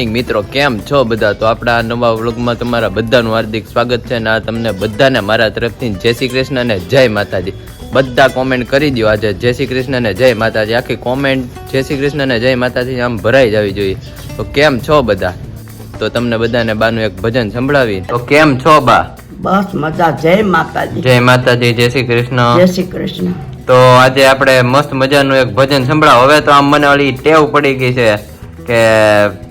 Morning મિત્રો. કેમ છો બધા? તો આપણા નવા વ્લોગમાં તમારા બધાનું હાર્દિક સ્વાગત છે અને આ તમને બધાને મારા તરફથી જય શ્રી કૃષ્ણ અને જય માતાજી. બધા કોમેન્ટ કરી દો આજે. જય શ્રી કૃષ્ણ અને જય માતાજી. આખી કોમેન્ટ જય શ્રી કૃષ્ણ અને જય માતાજી આમ ભરાઈ જવી જોઈએ. તો કેમ છો બધા? તો તમને બધાને બાનું એક ભજન સંભળાવી. તો કેમ છો બા? બસ મજા. જય માતાજી. જય માતાજી જય શ્રી કૃષ્ણ. જય શ્રી કૃષ્ણ. તો આજે આપણે મસ્ત મજાનું એક ભજન સંભળાવો. હવે તો આમ મને ઓલી ટેવ પડી ગઈ છે કે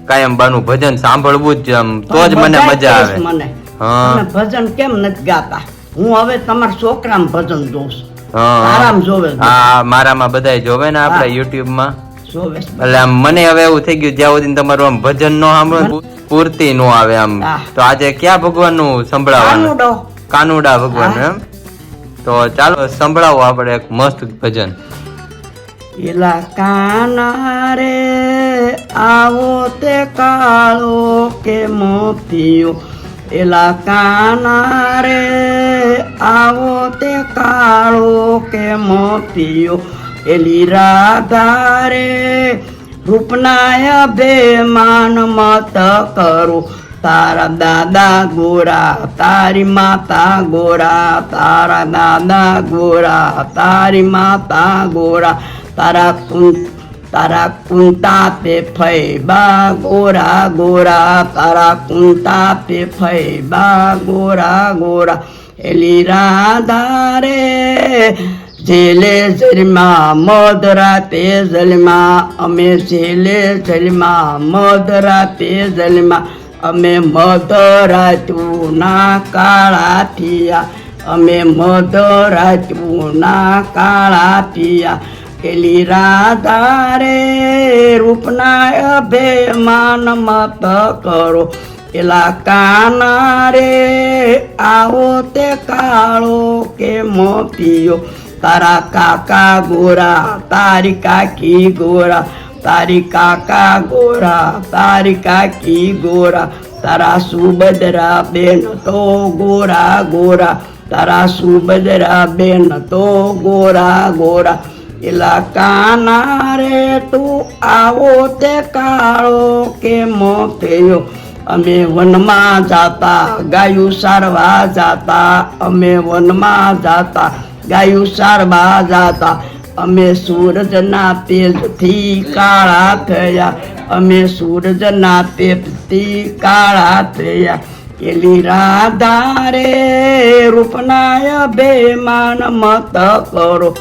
કાયમ બાનું ભજન સાંભળવું જ આમ તો જ મને મજા આવે. મને. હા. ભજન કેમ નથી ગાતા? હું હવે તમારા છોકરામ ભજન જોઉં. આરામ જોવે હા મારામાં બધાય જોવે ને આપણે માં એટલે મને હવે એવું થઈ ગયું જ્યાં સુધી તમારું આમ ભજન નો સાંભળો પૂર્તિ નો આવે આમ. તો આજે ક્યાં ભગવાનનું સંભળાવવાનું? કાનુડા. ભગવાન એમ? તો ચાલો સંભળાવો આપણે એક મસ્ત ભજન. એલા કાના રે આવો તે કાળો કે મોતિયો? એલા કાના રે આવો તે કાળો કે મોતિયો? એલી રાધા રે, રૂપનાય બેમાન મત કરો. તારા દાદા ગોરા, તારી માતા ગોરા, તારા દાદા ગોરા, તારી માતા ગોરા, તારા તારા કુંતા ફૈ ફૈબા ગોરા ગોરા તારા કુંતા ફૈ બા ગોરા ગોરા. એલી રાધા રે જેલે જલમાં મધરાતે જલમાં અમે જેલે જલમાં મધરાતે જલમાં અમે મધરાતુના કાળા થિયા, અમે મધરાતુના કાળા થયા. એલી રાધા રે રૂપના અભિમાન મત કરો. એલા કાના રે આવો તે કાળો કે મોતિયો. તારા કાકા ગોરા, તારી કાકી ગોરા, તારી કાકા ગોરા, તારી કાકી ગોરા. તારા સુભદ્રા બેન તો ગોરા ગોરા. તારા સુભદ્રા બેન તો ગોરા ગોરા. એલા કાના રે, તું આવો તે કાળો કે મોતેયો. અમે વનમાં જાતા, ગાયું સારવા જાતા. અમે વનમાં જાતા, ગાયું સારવા જાતા. અમે સૂરજના તેજથી કાળા થયા. અમે સૂરજના તેજથી કાળા થયા. એલી રાધા રે, રૂપનાય બેમાન મત કરો.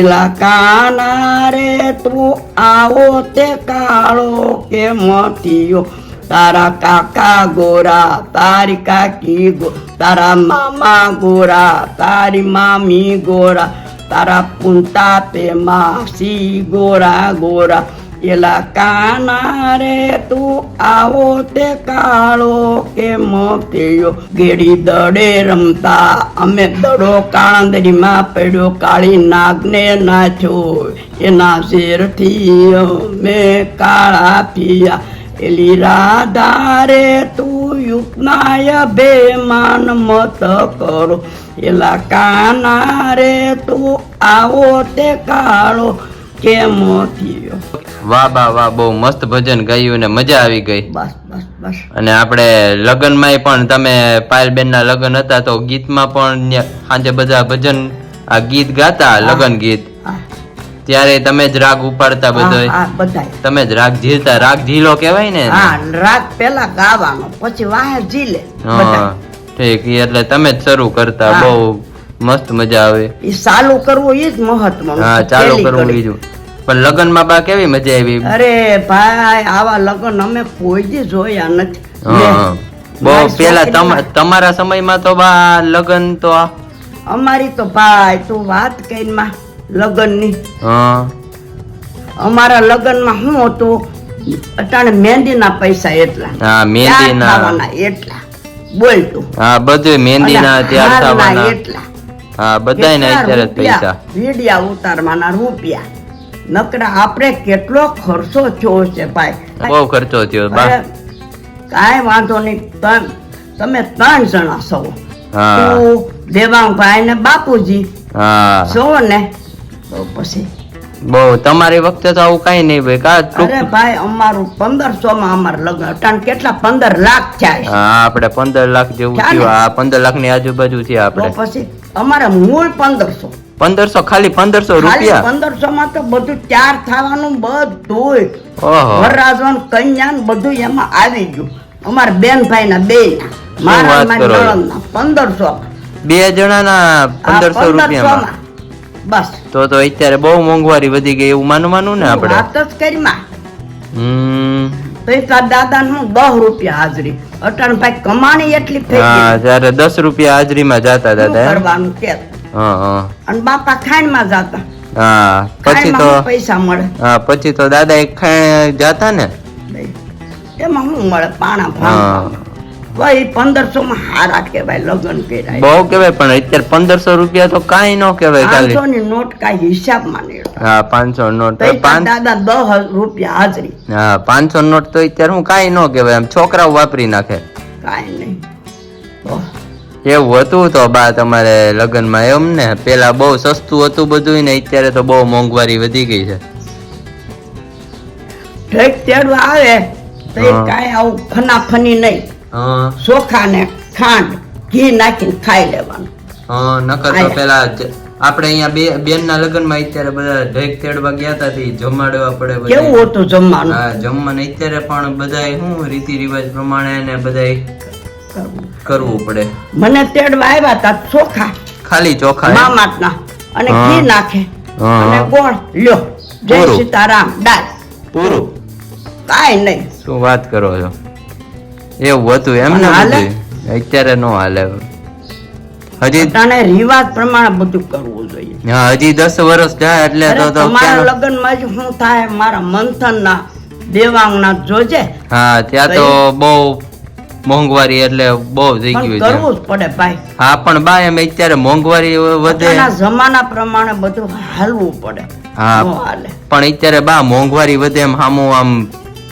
એલા કાના રે, તું આવો તે કાળો કે મોતિયો. તારા કાકા ગોરા, તારી કાકી ગો, તારા મામા ગોરા, તારી મામી ગોરા, તારા પુંતા તે માસી ગોરા ગોરા. એલા કાના રે, તું આવો તે કાળો કે મોતિયો. ગેડી દડે રમતા, અમે દડો કાળંદરીમાં પડ્યો, કાળી નાગને નાખ્યો એના શેરથી અમે કાળા પિયા એલી રાધા રે, તું યુગનાય બેમાન મત કરો. એલા કાના રે, તું આવો તે કાળો. કે થયો વાહ બા વાહ બહુ મસ્ત ભજન ગાયું ને મજા આવી ગઈ. બસ બસ બસ. અને આપણે લગ્નમાંય પણ તમે પાયલબેન ના લગ્ન હતા તો ગીતમાં પણ સાંજે બધા ભજન આ ગીત ગાતા લગ્ન ગીત. ત્યારે તમે જ રાગ ઉપાડતા બધો તમે જ રાગ ઝીલતા. રાગ ઝીલો કહેવાય ને રાગ પેલા ગાવાનો પછી વાહે ઝીલે. ઠીક. એટલે તમે જ શરૂ કરતા. બહુ મસ્ત મજા આવે. ઈ ચાલુ કરવું એ જ મહત્વ હા ચાલુ કરવું બીજું. પણ લગ્નમાં બા કેવી મજા આવી? અરે ભાઈ આવા લગ્ન અમે કોઈ દી જોયા નથી. બહુ પેલા તમારા સમયમાં તો બા લગ્ન તો અમારી તો ભાઈ તું વાત કઈ માં લગ્નની. અમારા લગ્નમાં શું હતું? અટાણે મહેંદીના પૈસા એટલા. હા મહેંદીના. એટલા. બોલ તું. હા બધું મહેંદીના ત્યાર થવાના એટલા. હા બધાયના અત્યારે પૈસા. વીડિયા ઉતારવાના રૂપિયા. નકરા આપણે કેટલો ખર્ચો થયો છે ભાઈ? બહુ ખર્ચો થયો કાંઈ વાંધો નહીં. તમ- તમે ત્રણ જણા છો. હા. તું દેવાંગભાઈ ને બાપુજી. છો ને? તો પછી. બહુ તમારી વખતે તો આવું કઈ નહીં ભાઈ. કા અરે ભાઈ અમારું પંદરસો માં અમાર લગ્ન અટાણ કેટલા પંદર લાખ થાય હા આપણે પંદર લાખ જેવું થયું આ પંદર લાખની આજુબાજુ છે આપણે. પછી અમારે મૂળ પંદરસો. પંદરસો ખાલી પંદરસો રૂપિયા? પંદરસો માં તો બધું ચાર થવાનું બધું વરરાજવાન કન્યા બધું એમાં આવી ગયું. અમારા બેન ભાઈ ના બે પંદરસો. બે જણા ના પંદરસો રૂપિયામાં? બસ. તો તો અત્યારે બહુ મોંઘવારી વધી ગઈ એવું માનું માનું ને આપણે? વાત જ કરીમાં હમ. તો એ દાદા નું દસ રૂપિયા હાજરી. અટણ ભાઈ કમાણી એટલી થઈ હા જયારે દસ રૂપિયા હાજરીમાં માં જતા દાદા કરવાનું કે અને બાપા ખાંડમાં જતા. હા પછી તો પૈસા મળે. હા પછી તો દાદા એક ખાણ જતા ને? એમાં શું મળે? પાણા ભાઈ પંદરસો માં હારા કેવાય લગ્ન કર્યા બહુ કેવાય પણ અત્યારે પંદરસો રૂપિયા તો કઈ ન કેવાય પાંચસો ની નોટ કાઈ હિસાબમાં નહીં હા પાંચસો નોટ. દાદા દસ રૂપિયા હાજરી. હા પાંચસો નોટ તો અત્યારે હું કાંઈ ન કેવાય આમ છોકરાઓ વાપરી નાખે. કાઈ નહીં. એવું હતું તો બા તમારે લગ્નમાં એમ ને પેલા બહુ સસ્તું હતું બધું ને અત્યારે તો બહુ મોંઘવારી વધી ગઈ છે. ઠેક આવે તો કાંઈ આવું ફનાફની નહીં. ચોખા ને ખાંડ ઘી નાખીને ખાઈ લેવાનું. હા નકર તો પેલા આપણે અહીંયા બે બેન ના લગ્નમાં અત્યારે બધા ઢેક તેડવા ગયા હતા તે જમાડવા પડે. કેવું હતું જમવાનું? હા જમવાનું અત્યારે પણ બધાય શું રીતિ રિવાજ પ્રમાણે ને બધાય કરવું. પડે. મને તેડવા આવ્યા હતા ચોખા. ખાલી ચોખા મામાતના અને ઘી નાખે. અને ગોળ. લ્યો. જય સીતારામ. દાળ પૂરું. કાંઈ નહીં. શું વાત કરો છો? એવું હતું એમ ને હાલે? અત્યારે નો હાલે. હજી તને રિવાજ પ્રમાણે બધું કરવું જોઈએ. હા હજી દસ વર્ષ જાય એટલે તો તો તમારા લગ્ન લગ્નમાં જ શું થાય મારા મંથનના દેવાંગના જોજે. હા ત્યાં તો બહુ મોંઘવારી એટલે બહુ થઈ ગયું છે. કરવું જ પડે ભાઈ. હા પણ ભાઈ અમે અત્યારે મોંઘવારી વધે. જમાના પ્રમાણે બધું હાલવું પડે. હા. પણ અત્યારે બા મોંઘવારી વધે એમ હામું આમ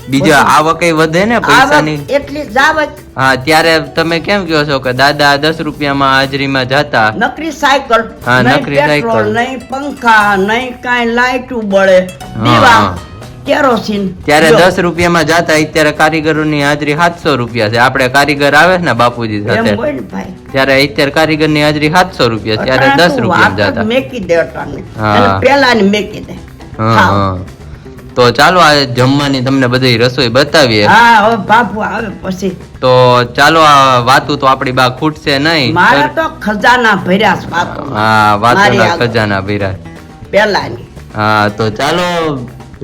બીજા આવક વધે ને પૈસાની? એટલી જ આવક. હા ત્યારે તમે કેમ કહો છો કે દાદા દસ રૂપિયામાં હાજરીમાં જતા? નકરી સાયકલ. હા, નકરી સાયકલ. નહીં પંખા નહીં કાંઈ લાઈટ બળે દીવા. કેરોસીન ત્યારે દસ રૂપિયામાં જતા અત્યારે કારીગરોની હાજરી સાતસો રૂપિયા છે. આપણે કારીગર આવે ને બાપુજી સાથે. ત્યારે અત્યારે કારીગરની હાજરી સાતસો રૂપિયા ત્યારે દસ રૂપિયા જતા. મેકી દે પેલા ને મેકી દે. તો ચાલો આ જમવાની તમને બધી રસોઈ બતાવીએ. હા હવે બાપુ આવે પછી. તો ચાલો આ વાતું તો આપણી બા ખૂટશે નહીં મારા તો ખજાના ભર્યા છે બાપુ. હા વાતોના ખજાના ભર્યા. પેલાની હા તો ચાલો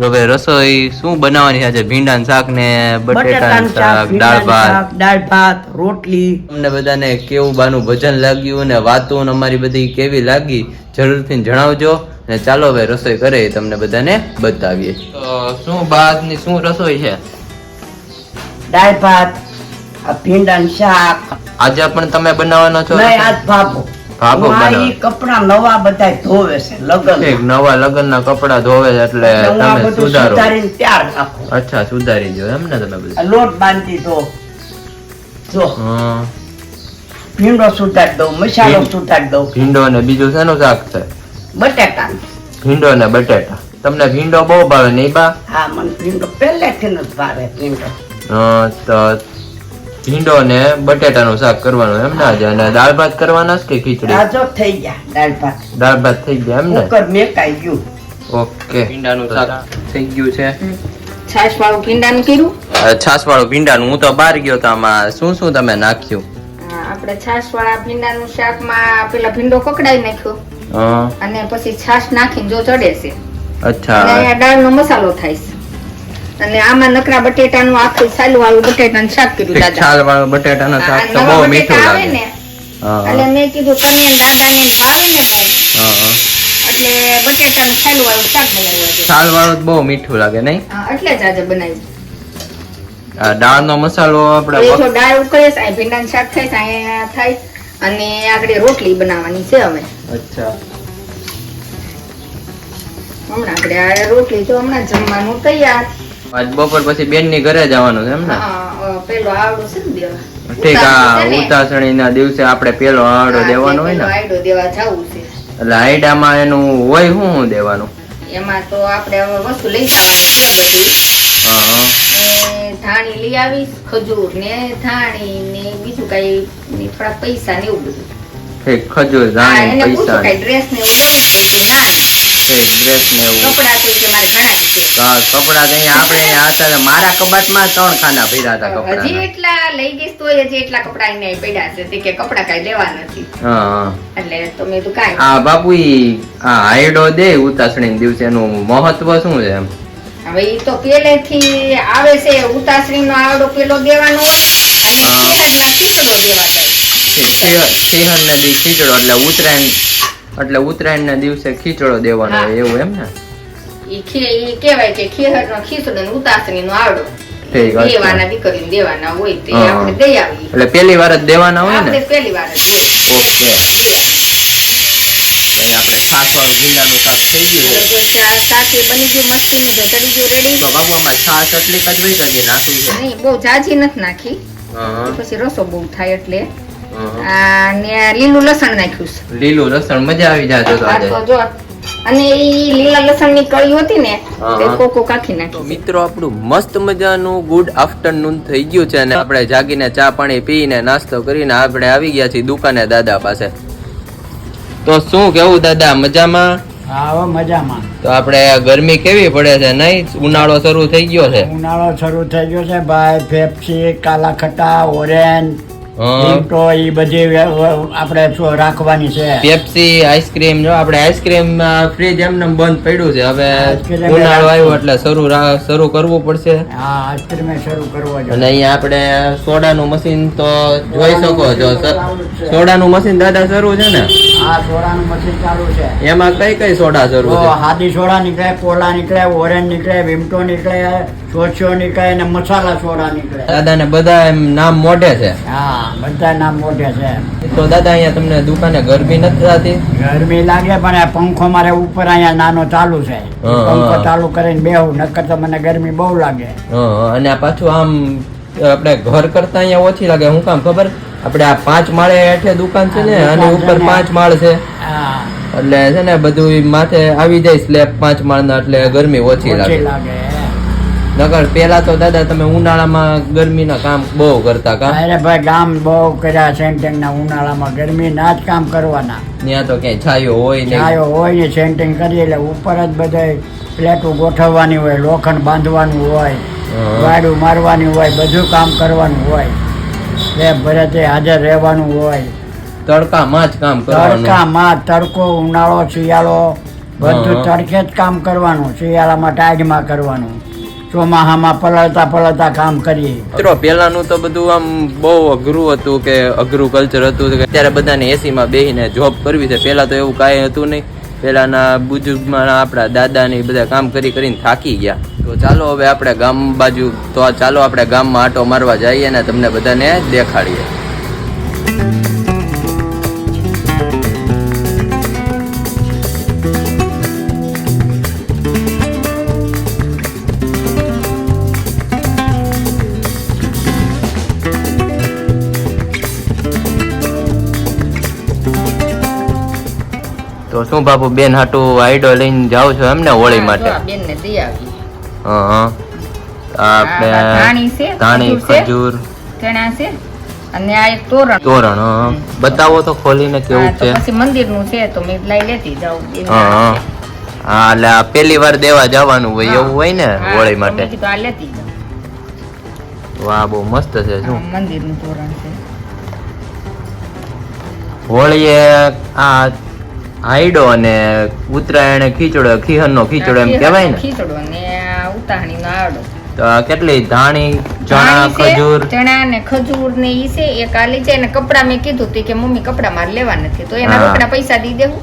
હવે રસોઈ શું બનાવવાની છે આજે? ભીંડાનું શાક ને બટેટાનું શાક દાળ ભાત? દાળ ભાત રોટલી. અમને બધાને કેવું બાનું ભજન લાગ્યું ને વાતો અમારી બધી કેવી લાગી જરૂરથી જણાવજો. ને ચાલો હવે રસોઈ કરે તમને બધાને બતાવીએ. તો શું ની શું રસોઈ છે? દાળ ભાત ભીંડા શાક. આજે પણ તમે બનાવવાનો છો આજ. ઈ કપડાં નવા બધા ધોવે છે લગન ઠીક નવા લગ્નના કપડા ધોવે છે એટલે તમે સુધારો. ત્યાર નાખું. અચ્છા સુધારી દો એમ ને તમે બધું. લોટ બાંધી દો. જો. ભીંડો સુધારી દઉં મસાલો સુધારી દઉં. ભીંડો ને બીજું શેનું શાક છે? બટેટા. ભીંડો ને બટેટા. તમને ભીંડો બહુ ભાવે નહીં બા? હા મને ભીંડો પહેલેથી જ ભાવે ભીંડો. તો ભીંડો ને બટેટાનું શાક કરવાનું એમ ના જાય? અને દાળ ભાત કરવાના કે ખીચડી? આજો થઈ ગયા દાળ ભાત. દાળ ભાત થઈ ગયા એમ ને? કુકર મેકાઈ ગયું. ઓકે. ભીંડાનું શાક થઈ ગયું છે. છાશ વાળું ભીંડાનું કર્યું? છાશ વાળું ભીંડાનું. હું તો બહાર ગયો તો આમાં શું શું તમે નાખ્યું? આપણે છાશ વાળા ભીંડાનું શાકમાં પેલા ભીંડો કકડાઈ નાખ્યો. અને પછી છાશ નાખીને જો ચડે છે. અને અચ્છા અહીંયા દાળનો મસાલો થાય છે. અને આમાં નકરા બટેટાનું આખું છાલ વાળું બટેટાનું શાક કર્યું દાદા છાલ વાળું બટેટાનું શાક તો બહુ મીઠું લાગે. ને એટલે મેં કીધું તને દાદાને ભાવે ને ભાઈ. એટલે બટેટાનું છાલ વાળું શાક બનાવ્યું છાલ વાળું બહુ મીઠું લાગે નહીં? એટલે જ આજે બનાવ્યું. દાળનો મસાલો આપણે જો દાળ ઉકળે છે ભીંડા ભીંડાનું શાક થાય થાય. અને આગળ રોટલી બનાવવાની છે હવે. અચ્છા. હમણાં આપણે આ રોટલી તો હમણાં જમવાનું તૈયાર. આજ બપોર પછી બેનની ઘરે જવાનું છે એમ ને? પેલો આવડો છે ને દેવા. ઠીક આ? ઉતાસણી ના? દિવસે આપણે પેલો આવડો દેવાનો હોય ને? આવડો દેવા જવું છે. એટલે આઈડામાં એનું હોય શું દેવાનું? એમાં તો આપણે હવે વસ્તુ લઈ જવાની છે બધી. હા હા. ધાણી લઈ આવીશ ખજૂર ને ધાણી ને બીજું કઈ થોડા પૈસા ને એવું બધું. ઠીક ખજૂર ધાણી પૈસા ડ્રેસ ને એવું લેવું ના ઠીક ડ્રેસ ને એવું. કપડા તો કે મારે ઘણા છે. તો આ તો આપણે અહીંયા હતા મારા કબાટમાં ત્રણ ખાના ભર્યા હતા હજી એટલા લઈ ગઈશ તો હજી એટલા કપડા એને પડ્યા છે તે કે કપડા કઈ લેવા નથી. હા હા. એટલે તો મેં તો કાંઈ આ બાપુ ઈ આ હાયડો દે ઉતાસણી દિવસે નું મહત્વ શું છે એમ? હવે ઈ તો પેલેથી આવે છે ઉતાસણી નો આવડો પેલો દેવાનો હોય અને હા. ના ખીચડો દેવા જાય. સિંહણ ને બી ખીચડો એટલે ઉત્તરાયણ એટલે ઉત્તરાયણના દિવસે ખીચડો દેવાનો હોય એવું એમ ને? ઈ ખે- કહેવાય કે ખેહર ખીચડો ને ઉતાસણી આવડો દેવાના દીકરીને દેવાના હોય તે આપણે દઈ આવીએ. એટલે પેલી વાર જ દેવાના હોય ને? પહેલી વાર જ ઓકે. આપણે છાસ વાળું ભીંડાનું શાક થઈ ગયું શાક એ બની ગયું મસ્તી ને ગયું રેડી તો બાપુ છાસ એટલી જ હોય કે છે? બહુ જાજી નથી નાખી. પછી રસો બહુ થાય એટલે. હા. આ ને લીલું લસણ નાખ્યું છે. લીલું લસણ મજા આવી જાય તો આજે. જો. અને ઈ લીલા લસણ કળી હતી ને તે કોકો કાખી નાખી. મિત્રો આપણું મસ્ત મજાનું ગુડ આફ્ટરનૂન થઈ ગયું છે અને આપણે જાગીને ચા પાણી પીને નાસ્તો કરીને આપણે આવી ગયા છીએ દુકાને દાદા પાસે. તો શું કેવું દાદા મજામાં? હા મજામાં. તો આપણે ગરમી કેવી પડે છે નહીં? ઉનાળો શરૂ થઈ ગયો છે. ઉનાળો શરૂ થઈ ગયો છે ભાઈ પેપ્સી કાલા ખટા ઓરેન્જ લિંટો એ બધી આપણે રાખવાની છે? પેપ્સી આઈસ્ક્રીમ જો આપણે આઈસ્ક્રીમ ફ્રીજ એમને બંધ પડ્યું છે. હવે ઉનાળો આવ્યો એટલે શરૂ શરૂ કરવું પડશે. હા આઈસ્ક્રીમ શરૂ કરવો અને અહીંયા આપણે સોડાનું મશીન તો જોઈ શકો છો. સોડાનું મશીન દાદા શરૂ છે ને? હા સોડાનું મશીન ચાલુ છે. એમાં કઈ કઈ સોડા જરૂર છે? હાદી સોડા નીકળે કોલા નીકળે ઓરેન્જ નીકળે વિમટો નીકળે સોચિયો નીકળે ને મસાલા સોડા નીકળે. દાદા ને બધા એમ નામ મોઢે છે? હા બધા નામ મોઢે છે. તો દાદા અહીંયા તમને દુકાને ગરમી નથી થતી? ગરમી લાગે પણ આ પંખો મારે ઉપર અહીંયા નાનો ચાલુ છે. પંખો ચાલુ કરીને બેહું નકર તો મને ગરમી બહુ લાગે. અને પાછું આમ આપણે ઘર કરતા અહીંયા ઓછી લાગે. હું કામ ખબર? આપણે આ પાંચ માળે હેઠે દુકાન છે ને અને ઉપર પાંચ માળ છે. એટલે છે ને બધું માથે આવી જાય સ્લેબ પાંચ માળના એટલે ગરમી ઓછી લાગે. નગર પેલા તો દાદા તમે ઉનાળામાં ગરમીના કામ બહુ કરતા કામ અરે ભાઈ ગામ બહુ કર્યા સેન્ટિંગ ના ઉનાળામાં ગરમી ના જ કામ કરવાના. ત્યાં તો ક્યાંય છાયો હોય ને છાયો હોય ને સેન્ટિંગ કરીએ એટલે ઉપર જ બધાય પ્લેટો ગોઠવવાની હોય લોખંડ બાંધવાનું હોય. વાડું મારવાની હોય બધું કામ કરવાનું હોય. એ ભરે તે હાજર રહેવાનું હોય. તડકામાં જ કામ કરવાનું. તડકામાં તડકો ઉનાળો શિયાળો બધું તડકે જ કામ કરવાનું. શિયાળામાં ટાઈડમાં કરવાનું. ચોમાહામાં પલળતા પલળતા કામ કરીએ. મિત્રો પહેલાનું તો બધું આમ બહુ અઘરું હતું કે અઘરું કલ્ચર હતું કે અત્યારે બધાને એસીમાં બેસીને જોબ કરવી છે. પહેલાં તો એવું કાંઈ હતું નહીં. પેલાના બુજુર્ગમાં આપણા દાદા ને બધા કામ કરી કરીને થાકી ગયા. તો ચાલો હવે આપણે ગામ બાજુ, તો ચાલો આપણે ગામમાં આટો મારવા જઈએ ને તમને બધાને દેખાડીએ. તો શું બાપુ બેન હાટુ આઈડો લઈને જાઓ છો એમ ને હોળી માટે? બેન ને દઈ આવી હા હા. આપણે ધાણી છે ધાણી ખજૂર ચણા છે અને આ એક તોરણ. તોરણ બતાવો તો ખોલીને કેવું છે? પછી મંદિરનું છે તો મેં લઈ લેતી જાઉં હા એટલે આ પેલી વાર દેવા જવાનું હોય એવું હોય ને હોળી માટે? તો આ લેતી વાહ બહુ મસ્ત છે શું? મંદિરનું તોરણ છે. હોળીએ આ આઈડો અને ઉત્તરાયણ ખીચડો ખીહરનો ખીચડો એમ કહેવાય ને? ખીચડો ને આ ઉતાહણી નો આવડો તો કેટલી? ધાણી ચણા ખજૂર? ચણા ને ખજૂર ને ઈ છે એ કાલી છે ને કપડા મેં કીધું તું કે મમ્મી કપડા માર લેવા નથી તો એના રોકડા પૈસા દી દેવું.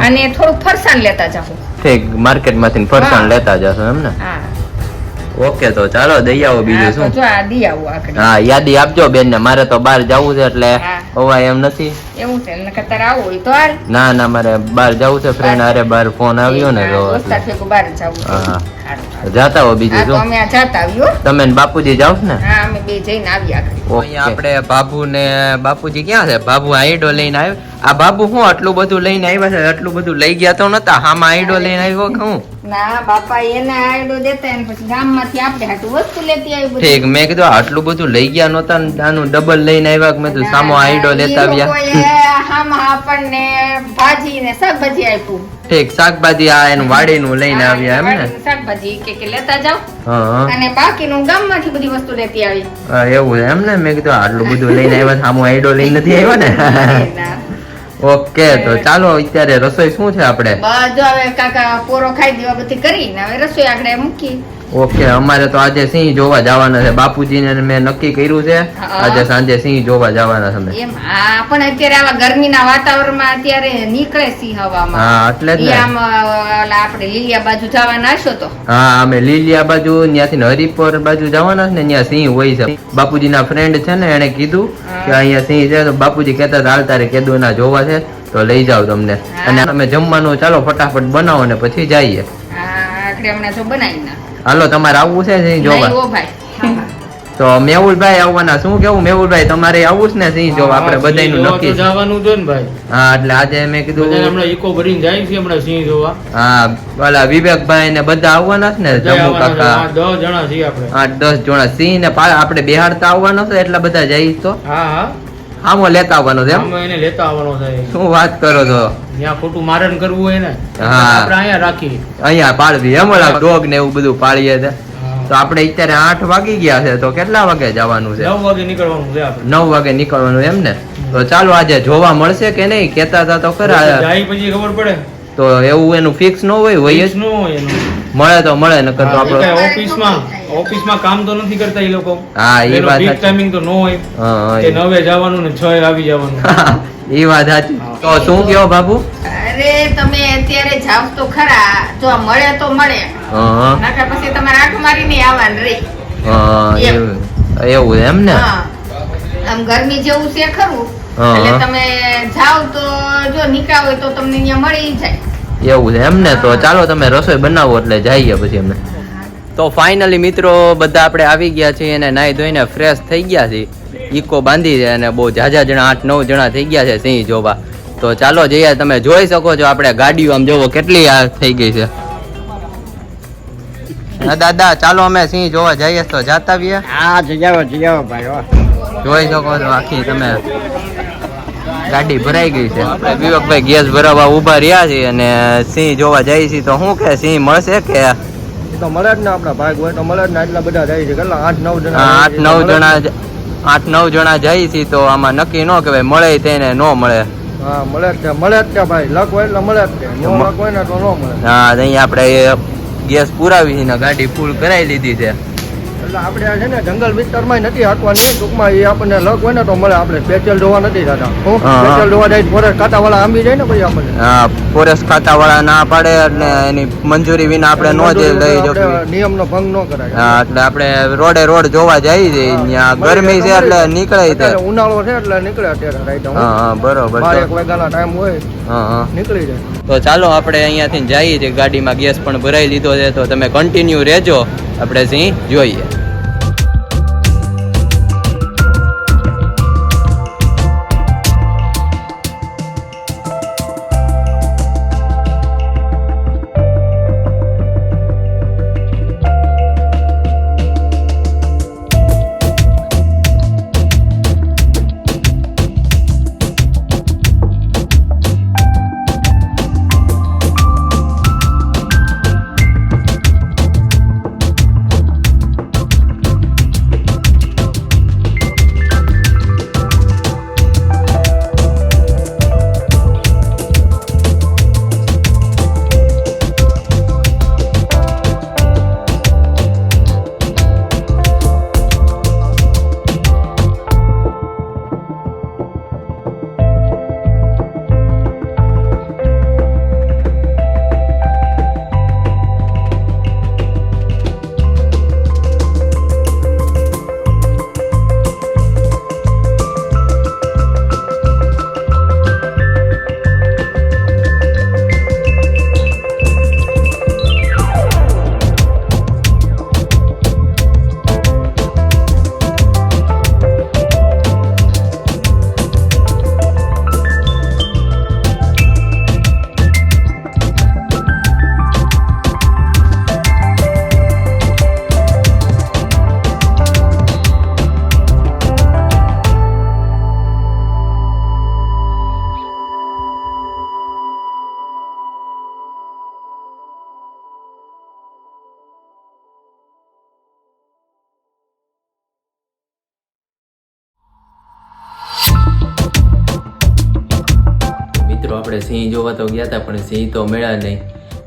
અને થોડુંક ફરસાણ લેતા જાઉં ઠીક માર્કેટમાંથી ફરસાણ લેતા જશો એમ ને? હા. ઓકે તો ચાલો દઈ આવો બીજું શું? જો આ દઈ આવો આકડી હા યાદી આપજો બેન ને મારે તો બહાર જવું છે એટલે હોવા હોવાય એમ નથી. એવું છે નકર તારે આવું હોય તો હાલ. ના ના મારે બહાર જવું છે ફ્રેન્ડ અરે બહાર ફોન આવ્યો ને તો દોસ્તાર બહાર જવું હા. જાતા હો બીજું શું? અમે જાતા આવ્યો તમે ને બાપુજી જાવ ને? હા અમે બે જઈને આવ્યા અહીંયા આપણે બાબુ ને બાપુજી ક્યાં છે? બાબુ આઈડો લઈને આવ્યો. આ બાબુ હું આટલું બધું લઈને આવ્યા છે? આટલું બધું લઈ ગયા તો નતા? હામાં આઈડો લઈને આવ્યો કે હું? ના બાપા એને આઈડો દેતા ને પછી ગામમાંથી આપણે હાટું વસ્તુ લેતી આવી ઠીક મેં કીધું આટલું બધું લઈ ગયા નતા ને આનું ડબલ લઈને આવ્યા કે મેં સામો આઈડો લેતા આવ્યા. આમાં આપણને ભાજી ને શાકભાજી આપ્યું ઠીક શાકભાજી આ એનું વાડીનું લઈને આવ્યા એમ ને? શાકભાજી કે કે લેતા જાઓ. હા હા. અને બાકીનું ગામમાંથી બધી વસ્તુ લેતી આવી. એવું એમ ને? મેં કીધું આટલું બધું લઈને આવ્યા સામો આઈડો લઈને નથી આવ્યા ને? ઓકે તો ચાલો અત્યારે રસોઈ શું છે આપણે? બધું હવે કાકા પોરો ખાઈ દેવા બધી કરીને હવે રસોઈ આગળ મૂકી. ઓકે અમારે તો આજે સિંહ જોવા જવાના છે. બાપુજીને મેં નક્કી કર્યું છે આજે સાંજે સિંહ જોવા જવાના છે. એમ પણ અત્યારે આવા ગરમીના વાતાવરણમાં અત્યારે નીકળે સિંહ હવામાં. હા એટલે જ આમ આપણે લીલિયા બાજુ જવાના હશો તો. હા અમે લીલિયા બાજુ ત્યાંથી હરિપુર બાજુ જવાના છે ને ત્યાં સિંહ હોય છે. બાપુજીના ફ્રેન્ડ છે ને એને કીધું કે અહીંયા સિંહ છે તો બાપુજી કહેતા હતા હાલ તારે કેદુના જોવા છે તો લઈ જાવ તમને. અને અમે જમવાનું ચાલો ફટાફટ બનાવો ને પછી જઈએ. હા આખરે હમણાં જો બનાવી ના હાલો તમારે આવવું છે સિંહ જોવા? તો મેહુલભાઈ આવવાના શું કેવું મેહુલભાઈ તમારે આવવું છે ને સિંહ જોવા? આપણે બધાયનું નક્કી. જવાનું છે ને ભાઈ. હા એટલે આજે મેં કીધું હમણાં ઇકો ભરીને જાય છે હમણાં સિંહ જોવા. હા ઓલા વિવેકભાઈ ને બધા આવવાના છે ને જમ્મુ કાકા? દસ જણા છીએ આપણે. આઠ દસ જણા. સિંહ ને આપણે બિહાર તો આવવાનો છે એટલા બધા જાય તો? હા હા. આમો લેતા આવવાનો છે એને લેતા આવવાનો છે શું વાત કરો છો? ત્યાં ખોટું મારણ કરવું હોય ને હા. આપણે અહીંયા રાખી અહીંયા પાળવી એમ ડોગ ને એવું બધું પાળીએ છે. તો આપણે અત્યારે આઠ વાગી ગયા છે તો કેટલા વાગે જવાનું છે? નવ વાગે નીકળવાનું છે આપણે. નવ વાગે નીકળવાનું એમ ને? તો ચાલો આજે જોવા મળશે કે નહીં? કેતા હતા તો ખરા. જાય પછી ખબર પડે. તો એવું એનું ફિક્સ ન હોય હોય જ? ન હોય એનું. મળે તો મળે નકર તો આપણે એ ઓફિસમાં ઓફિસમાં કામ તો નથી કરતા એ લોકો. હા એ વાત timing તો ન હોય. કે નવે જવાનું ને 6 એ આવી જવાનું. એ વાત સાચી. તો શું કયો બાબુ અરે તમે અત્યારે જાવ તો ખરા. જો મળે તો મળે. હા નકર પછી તમારે આંખ મારીને આવવાનું રે. હા, એવું. એમ ને? આમ ગરમી જેવું છે ખરું. એટલે તમે જાઓ તો જો નીકળ્યા હોય તો તમને અહીંયા મળી જાય. એવું છે એમ ને તો ચાલો તમે રસોઈ બનાવો એટલે જઈએ પછી અમે તો ફાઇનલી મિત્રો બધા આપણે આવી ગયા છીએ અને નાહી ધોઈને ફ્રેશ થઈ ગયા છે ઈકો બાંધી છે અને બહુ ઝાઝા જણા આઠ નવ જણા થઈ ગયા છે સિંહ જોવા. તો ચાલો જઈએ તમે જોઈ શકો છો આપણે ગાડીઓ આમ જોવો કેટલી આ થઈ ગઈ છે. ના દાદા ચાલો અમે સિંહ જોવા જઈએ તો જાતા આવીએ. હા જઈ જજાવો ભાઈ જોઈ શકો છો આખી તમે. ગાડી ભરાઈ ગઈ છે. આપણે વિવેકભાઈ ગેસ ભરાવા ઊભા રહ્યા છીએ અને સિંહ જોવા જઈએ છીએ તો શું કે સિંહ મળશે કે? તો મળે જ ને આપણા ભાગ હોય તો મળે જ ને એટલા બધા જાય છે. કેટલા? આઠ નવ જણા આઠ નવ જણા આઠ નવ જણા જઈએ છીએ તો આમાં નક્કી ન કહેવાય. મળે તેને ન મળે. હા મળે જ છે મળે જ છે ભાઈ. લક હોય એટલે મળે જ છે લક હોય ને તો ન મળે. હા અહીં આપણે ગેસ પુરાવી છે ને ગાડી ફૂલ કરાવી લીધી છે. એટલે આપણે આ છે ને જંગલ વિસ્તારમાં નથી હાંકવાની. ટૂંકમાં એ આપણને લક હોય ને તો મળે. આપણે સ્પેશિયલ જોવા નથી થતા. સ્પેશિયલ જોવા જાય ફોરેસ્ટ ખાતા વાળા આંબી જાય ને પછી આપણને. હા ફોરેસ્ટ ખાતા વાળા ના પાડે એટલે એની મંજૂરી વિના આપણે નો જઈ લઈ જો નિયમનો ભંગ ન કરાય. હા એટલે આપણે રોડે રોડ જોવા જઈએ. છીએ ત્યાં ગરમી છે એટલે નીકળે છે ઉનાળો છે એટલે નીકળે અત્યારે રાઈટ હા. હા બરોબર બાર એક વાગ્યાનો ટાઈમ હોય હા હા. નીકળી જાય. તો ચાલો આપણે અહીંયાથી જઈએ છીએ. ગાડીમાં ગેસ પણ ભરાઈ લીધો છે. તો તમે કન્ટિન્યુ રહેજો. આપણે સિંહ જોઈએ. મિત્રો આપણે સિંહ જોવા તો ગયા હતા, પણ સિંહ તો મળ્યા નહીં.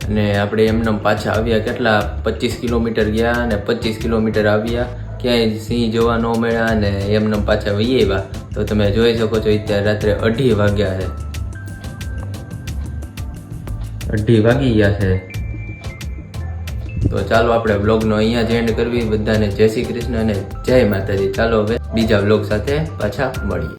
અને આપણે એમને પાછા આવ્યા કેટલા? પચીસ કિલોમીટર ગયા અને પચીસ કિલોમીટર આવ્યા. ક્યાંય સિંહ જોવા ન મળ્યા અને એમને પાછા વહી તો તમે જોઈ શકો છો, અત્યારે રાત્રે અઢી વાગ્યા છે. અઢી વાગી ગયા છે. તો ચાલો આપણે બ્લોગનો અહીંયા જ એન્ડ કરવી. બધાને જય શ્રી કૃષ્ણ અને જય માતાજી. ચાલો હવે બીજા બ્લોગ સાથે પાછા મળીએ.